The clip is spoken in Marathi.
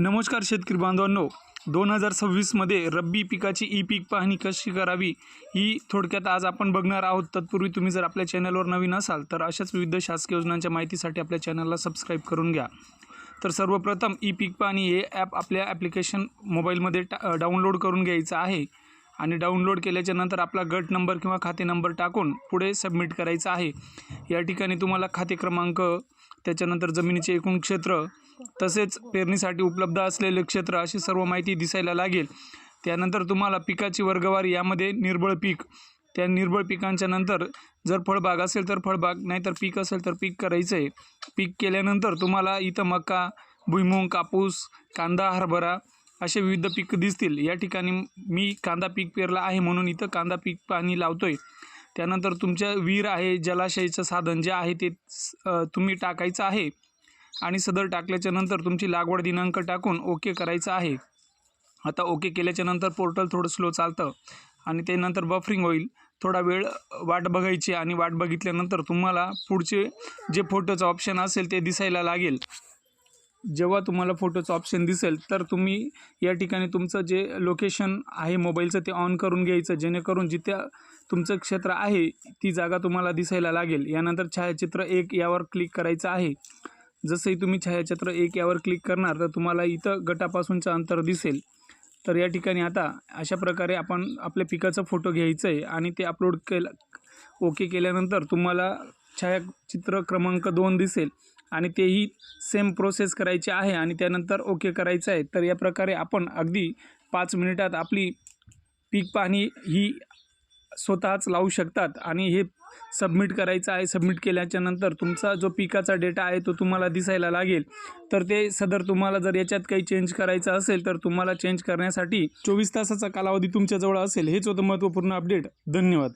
नमस्कार शेतकरी बांधवांनो. दोन हजार सव्वीसमध्ये रब्बी पिकाची ई पीक पाहणी कशी करावी ही थोडक्यात आज आपण बघणार आहोत. तत्पूर्वी तुम्ही जर आपल्या चॅनलवर नवीन असाल तर अशाच विविध शासकीय योजनांच्या माहितीसाठी आपल्या चॅनलला सबस्क्राईब करून घ्या. तर सर्वप्रथम ई पीक पाहणी हे ॲप आपल्या ॲप्लिकेशन मोबाईलमध्ये टा डाउनलोड करून घ्यायचं आहे. आणि डाउनलोड केल्याच्यानंतर आपला गट नंबर किंवा खाते नंबर टाकून पुढे सबमिट करायचा आहे. या ठिकाणी तुम्हाला खाते क्रमांक त्याच्यानंतर जमिनीचे एकूण क्षेत्र तसेच पेरणीसाठी उपलब्ध असलेले क्षेत्र अशी सर्व माहिती दिसायला लागेल. त्यानंतर तुम्हाला पिकाची वर्गवारी यामध्ये निर्बळ पीक त्या निर्बळ पिकांच्या नंतर जर फळबाग असेल तर फळबाग नाहीतर पीक असेल तर पीक करायचं आहे पीक केल्यानंतर तुम्हाला इथं मका भुईमूग कापूस कांदा हरभरा असे विविध पीक दिसतील. या ठिकाणी मी कांदा पीक पेरला आहे म्हणून इथं कांदा पीक पाणी लावतो आहे त्यानंतर तुमच्या विहीर आहे जलाशयाचं साधन जे आहे ते तुम्ही टाकायचं आहे आणि सदर टाकल्याच्या नंतर तुमची लागवड दिनांक टाकून ओके करायचं आहे. आता ओके केल्याच्यानंतर पोर्टल थोडं स्लो चालतं आणि ते नंतर बफरिंग होईल. थोडा वेळ वाट बघायची आणि वाट बघितल्यानंतर तुम्हाला पुढचे जे फोटोचं ऑप्शन असेल ते दिसायला लागेल. जेव्हा तुम्हाला फोटोचं ऑप्शन दिसेल तर तुम्ही या ठिकाणी तुमचं जे लोकेशन आहे मोबाईलचं ते ऑन करून घ्यायचं. जेणेकरून जिथे तुमचं क्षेत्र आहे ती जागा तुम्हाला दिसायला लागेल. यानंतर छायाचित्र एक यावर क्लिक करायचं आहे. जसंही तुम्ही छायाचित्र एक यावर क्लिक करणार तर तुम्हाला इथं गटापासूनचं अंतर दिसेल. तर या ठिकाणी आता अशा प्रकारे आपण आपल्या पिकाचा फोटो घ्यायचं आहे आणि ते अपलोड केलं ओके केल्यानंतर तुम्हाला छायाचित्र क्रमांक दोन दिसेल. आणि तेही सेम प्रोसेस करायची आहे आणि त्यानंतर ओके करायचं आहे. तर या प्रकारे आपण अगदी पाच मिनिटात आपली पीक पाहणी ही स्वतःच लावू शकतात आणि हे सबमिट करायचं आहे. सबमिट केल्याच्यानंतर तुमचा जो पिकाचा डेटा आहे तो तुम्हाला दिसायला लागेल. तर ते सदर तुम्हाला जर याच्यात काही चेंज करायचं असेल तर तुम्हाला चेंज करण्यासाठी चोवीस तासाचा कालावधी तुमच्याजवळ असेल. हेच होतं महत्त्वपूर्ण अपडेट धन्यवाद.